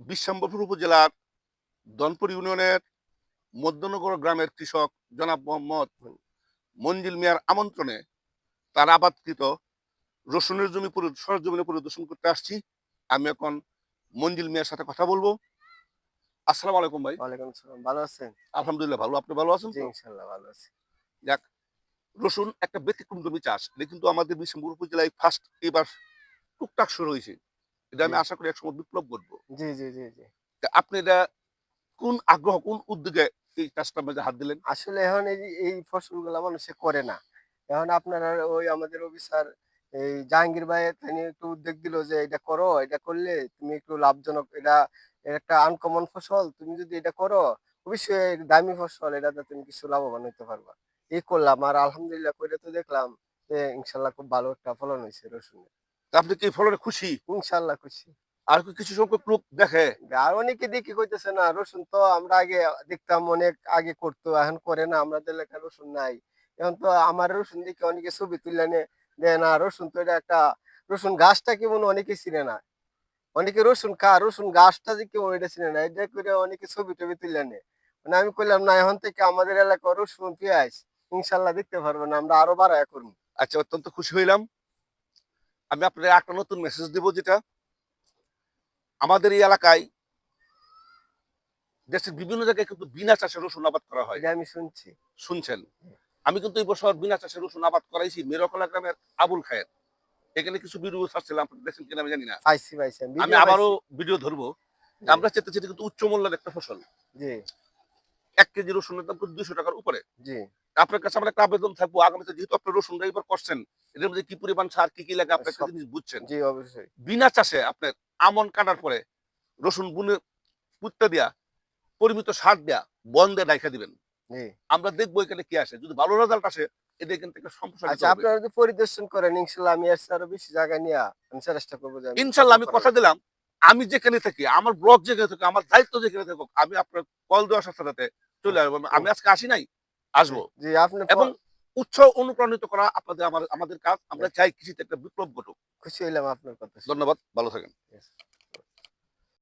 বিশ্বম্বরপুর উপজেলার দনপুর ইউনিয়নের মধ্যনগর গ্রামের কৃষক জনাব মোহাম্মদ মঞ্জিল মিয়ার আমন্ত্রণে তার আবাদকৃত রসুনের জমি সরজমিনে পরিদর্শন করতে আসছি। আমি এখন মঞ্জিল মিয়ার সাথে কথা বলব। আসসালামু আলাইকুম ভাই। ওয়ালাইকুম আসসালাম। ভালো আছেন? আলহামদুলিল্লাহ ভালো। আপনি ভালো আছেন? ইনশাল্লাহ ভালো আছি। যাক রসুন একটা ব্যতিক্রম জমি চাষ। এটা কিন্তু আমাদের বিশ্বম্বর উপজেলায় ফার্স্ট এবার টুকটাক শুরু হয়েছে। এটা আমি আশা করি একসময় বিপ্লব করব জি জি জি জি। আপনি এটা কোন আগ্রহ কোন উদ্যোগে এই কাজটার মধ্যে হাত দিলেন? আসলে এখন এই এই ফসলগুলো মানুষে করে না। এখন আপনারা ওই আমাদের অফিসার এই জাহাঙ্গীর ভাই তিনি একটু উদ্যোগ দিল যে এটা করো এটা করলে তুমি একটু লাভজনক এটা একটা আনকমন ফসল তুমি যদি এটা করো অবশ্যই দামি ফসল এটাতে তুমি কিছু লাভবান হতে পারবা। এই করলাম আর আলহামদুলিল্লাহ করে তো দেখলাম যে ইনশাল্লাহ খুব ভালো একটা ফলন হয়েছে রসুনের। আপনি কি ফলনে খুশি? ইনশাল্লাহ খুশি। আর কিছু সংখ্যক লোক দেখে? আর অনেকে দেখি কইতেছে না রসুন তো আমরা আগে দেখতাম অনেক আগে করতো এখন করে না আমাদের এলাকায় রসুন নাই। এখন তো আমার রসুন দেখে অনেকে ছবি তুলে নে দেয় না রসুন তো এটা একটা রসুন গাছটা কেমন অনেকে চিনে না। অনেকে রসুন খা রসুন গাছটা যে কেমন এটা চিনে না এটা করে অনেকে ছবি টবি তুলে নে। মানে আমি কইলাম না এখন থেকে আমাদের এলাকা রসুন পেঁয়াজ ইনশাল্লাহ দেখতে পারব না আমরা আরও বাড়ায় করব। আচ্ছা অত্যন্ত খুশি হইলাম। আমি আপনাদের একটা নতুন মেসেজ দেব যেটা আমাদের এই এলাকায় দেশের বিভিন্ন জায়গায় কিন্তু বিনা চাষে রসুন আবাদ করা হয়। আমি শুনছি। শুনছেন? আমি কিন্তু এই বছর বিনা চাষে রসুন আবাদ করাইছি মেরকলা গ্রামের আবুল খায়ের। এখানে কিছু ভিডিও ছাড়ছিলাম দেখছেন কিনা আমি জানি না। আমি আবারও ভিডিও ধরবো। আমরা চেতে চেতে কিন্তু উচ্চ মূল্যের একটা ফসল। এক কেজি রসুনের দাম কিন্তু দুশো টাকার উপরে। আপনার কাছে আমার একটা আবেদন থাকব। আগামীতে যেহেতু আপনি রসুন এবার করছেন এদের মধ্যে কি পরিমাণ সার কি কি লাগে আপনি একটা জিনিস বুঝছেন। জি অবশ্যই। বিনা চাষে আপনার আমন কাটার পরে রসুন বুনে পুঁততে দেয়া পরিমিত সার দেয়া বন্ধে রাখা দিবেন। আমরা দেখব এখানে কি আসে। যদি ভালো রেজাল্ট আসে এটা এখান থেকে সম্প্রসারিত আচ্ছা আপনারা যদি পরিদর্শন করেন ইনশাল্লাহ আমি আরও বেশি জায়গা নিয়ে আমি চেষ্টা করব যে আমি ইনশাল্লাহ আমি কথা দিলাম। আমি যেখানে থাকি আমার ব্লক যেখানে থাকি আমার দায়িত্ব যেখানে থাকুক আমি আপনার কল দেওয়ার সাথে সাথে চলে আসব। আমি আজকে আসি নাই আসব। এবং উচ্চ উৎস অনুপ্রাণিত করা আপনাদের আমাদের কাজ। আমরা চাই কৃষিতে একটা বিপ্লব ঘটুক। খুশি হইলাম আপনার কথা ধন্যবাদ ভালো থাকেন.